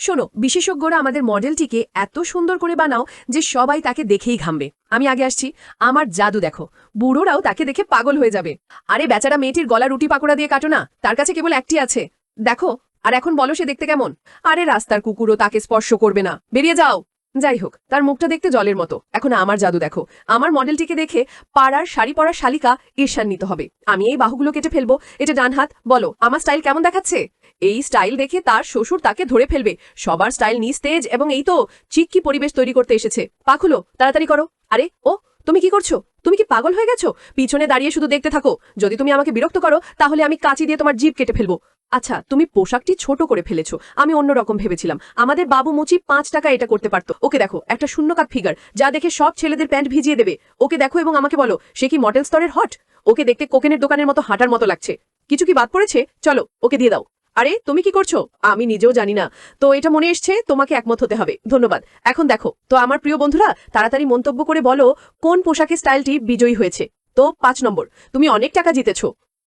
শোনো, বিশেষজ্ঞরা আমাদের মডেলটিকে এত সুন্দর করে বানাও যে সবাই তাকে দেখেই ঘামবে। আমি আগে আসছি। আমার জাদু দেখো। বুড়োরাও তাকে দেখে পাগল হয়ে যাবে। আরে বেচারা মেয়েটির গলা রুটি পাকোড়া দিয়ে কাটো না। তার কাছে কেবল একটি আছে। দেখো, আর এখন বলো সে দেখতে কেমন? আরে রাস্তার কুকুরও তাকে স্পর্শ করবে না। বেরিয়ে যাও। যাই হোক, তার মুখটা দেখতে জলের মতো। এখন আমার জাদু দেখো। আমার মডেলটিকে দেখে পাড়ার শাড়ি পরা শালিকা ঈর্ষান্বিত হবে। আমি এই বাহুগুলো কেটে ফেলব। এটা ডান হাত, বলো, আমার স্টাইল কেমন দেখাচ্ছে? এই স্টাইল দেখে তার শ্বশুর তাকে ধরে ফেলবে। সবার স্টাইল নিস্তেজ এবং এই তো চিক্কি পরিবেশ তৈরি করতে এসেছে। পাখুলো, তাড়াতাড়ি করো। আরে, ও, তুমি কি করছ? তুমি কি পাগল হয়ে গেছো? পিছনে দাঁড়িয়ে শুধু দেখতে থাকো। যদি তুমি আমাকে বিরক্ত করো, তাহলে আমি কাঁচি দিয়ে তোমার জিভ কেটে ফেলব। আচ্ছা তুমি পোশাকটি ছোট করে ফেলেছো। আমি অন্যরকম ভেবেছিলাম। আমাদের বাবু মুচি পাঁচ টাকা এটা করতে পারতো। ওকে দেখো, একটা শূন্য শূন্যকাত ফিগার, যা দেখে সব ছেলেদের প্যান্ট ভিজিয়ে দেবে। ওকে দেখো এবং আমাকে বলো, সে কি মডেল স্তরের হট? ওকে দেখতে কোকেনের দোকানের মতো হাঁটার মতো লাগছে। কিছু কি বাদ পড়েছে? চলো, ওকে দিয়ে দাও। আরে, তুমি কি করছ? আমি নিজেও জানি না। তো এটা মনে এসছে, তোমাকে একমত হতে হবে। ধন্যবাদ। এখন দেখো, তো আমার প্রিয় বন্ধুরা, তাড়াতাড়ি মন্তব্য করে বলো, কোন পোশাকের স্টাইলটি বিজয়ী হয়েছে? তো পাঁচ নম্বর, তুমি অনেক টাকা জিতেছো।